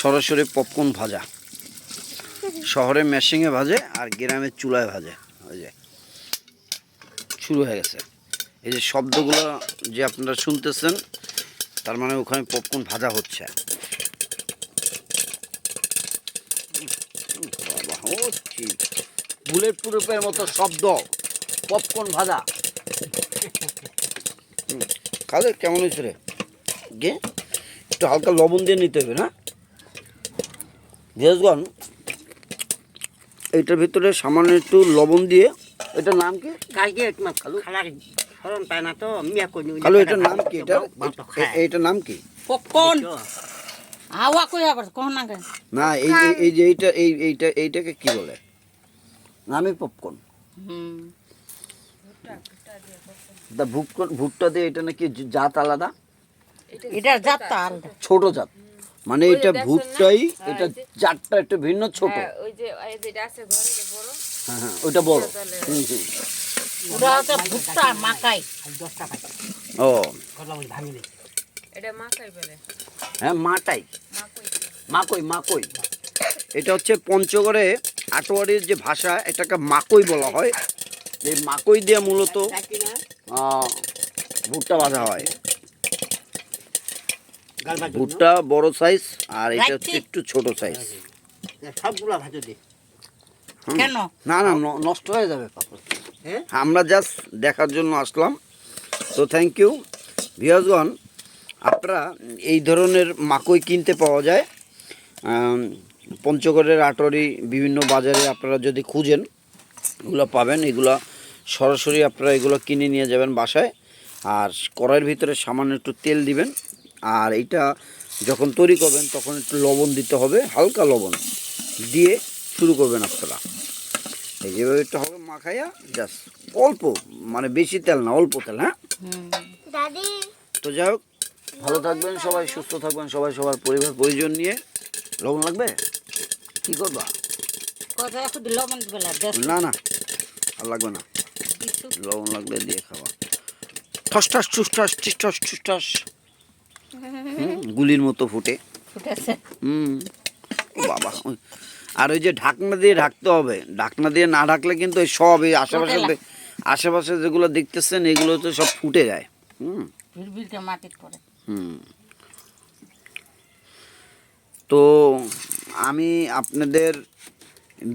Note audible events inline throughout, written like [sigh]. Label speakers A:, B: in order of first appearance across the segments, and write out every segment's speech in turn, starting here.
A: সরাসরি পপকর্ন ভাজা। শহরে মেশিংয়ে ভাজে আর গ্রামের চুলায় ভাজে। ওই যে, শুরু হয়ে গেছে। এই যে শব্দগুলো যে আপনারা শুনতেছেন, তার মানে ওখানে পপকর্ন ভাজা হচ্ছে। বুলেট প্রুফের মতো শব্দ। পপকর্ন ভাজা। খালে কেমন হয়েছে রে? গে, একটু হালকা লবণ দিয়ে নিতে হবে না? ভিয়াসগণ এইটার ভিতরে সামান্য একটু লবণ দিয়ে এটার নাম কি?
B: গাইকে তোমার খালার স্মরণ পায় না তো মিয়া কই
A: কালো এটার নাম কি এটা? এ- এইটার নাম কি?
C: পপকর্ন। হাওয়া কই আবার কহ না
A: না এই এই- এই যে এইটা এই এইটা এইটাকে কি বলে? নামই পপকর্ন।
C: হুম।
A: ভুট্টা দিয়ে এটা নাকি জাত আলাদা?
C: এটা যাত্রা আলাদা।
A: ছোট জাত। মানে এটা ভুট্টাই এটা জাতটা একটু ভিন্ন ছোট।
D: হ্যাঁ, ওই যে এই যেটা আছে ঘরে যে বড়।
A: হ্যাঁ হ্যাঁ ওইটা বড়। হুম, হুম।
C: ওটা হচ্ছে ভুট্টা মাকাই।
B: দশ টাকা
A: ও।
B: কথা বলি ভাঙি নেই
D: এটা মাখাই বলে।
A: হ্যাঁ মাটাই।
D: মাকই।
A: মাকই মাকই। এটা হচ্ছে পঞ্চগড়ে আটোয়ারির যে ভাষা এটাকে মাকই বলা হয়। এই মাকই দিয়ে মূলত ভুট্টা বাঁধা হয়। ভুট্টা বড় সাইজ আর এটা হচ্ছে একটু ছোট সাইজ
B: সবগুলা ভাজো দে।
C: কেন?
A: না না ন- নষ্ট হয়ে যাবে পাপড়।
B: হ্যাঁ?
A: আমরা জাস্ট দেখার জন্য আসলাম। তো থ্যাংক ইউ ভিয়াজগণ আপনারা এই ধরনের মাকই কিনতে পাওয়া যায়। পঞ্চগড়ের আটরি বিভিন্ন বাজারে আপনারা যদি খুঁজেন এগুলো পাবেন। এগুলো সরাসরি আপনারা এগুলো কিনে নিয়ে যাবেন বাসায়। আর কড়াইয়ের ভিতরে সামান্য একটু তেল দিবেন। আর এইটা যখন তৈরি করবেন তখন একটু লবণ দিতে হবে হালকা লবণ দিয়ে শুরু করবেন আপনারা এই যেভাবে একটু হবে মাখাইয়া জাস্ট অল্প মানে বেশি তেল না অল্প তেল হ্যাঁ? তো যাই হোক ভালো থাকবেন সবাই সুস্থ থাকবেন সবাই সবার পরিবার পরিজন নিয়ে। লবণ লাগবে? কি করবা?
C: কথা একটু লবণ দিবে না
A: না না আর লাগবে না। লবণ লাগলে দিয়ে খাওয়া। ঠস ঠস ঠুস ঠস ঠিস ঠস ঠুস। [laughs] গুলির মতো ফুটে। হুম বাবা আর ওই যে ঢাকনা দিয়ে ঢাকতে হবে। ঢাকনা দিয়ে না ঢাকলে কিন্তু ওই সব এই আশেপাশে আশেপাশে যেগুলো দেখতেছেন এগুলো তো সব ফুটে যায়। হুম। হুম। তো আমি আপনাদের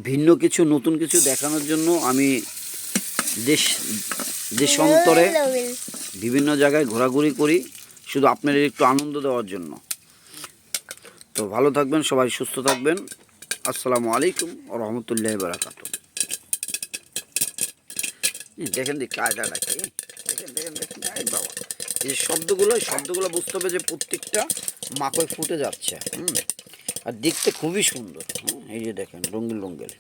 A: ভিন্ন কিছু নতুন কিছু দেখানোর জন্য আমি দেশ দেশান্তরে বিভিন্ন জায়গায় ঘোরাঘুরি করি। শুধু আপনাদের একটু আনন্দ দেওয়ার জন্য। তো ভালো থাকবেন সবাই সুস্থ থাকবেন। আসসালামু আলাইকুম রহমতুল্লাহ বারাকাত দেখেন দি কায়দাটা কি? দেখেন দেখেন দেখেন এই বাবা। এই যে শব্দগুলো শব্দগুলো বুঝতে হবে যে প্রত্যেকটা মাকই ফুটে যাচ্ছে। হুম? আর দেখতে খুবই সুন্দর। হুম, এই যে দেখেন রঙ্গিল রঙ্গিল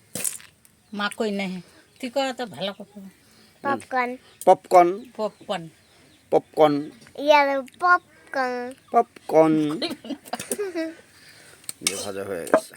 C: মাকই নেই তুই করা তো ভালো কথা।
E: popcorn,
A: popcorn.
C: Popcorn.
A: Popcorn
E: yellow popcorn.
A: Popcorn যে [laughs] [laughs] ভাজা হয়ে গেছে।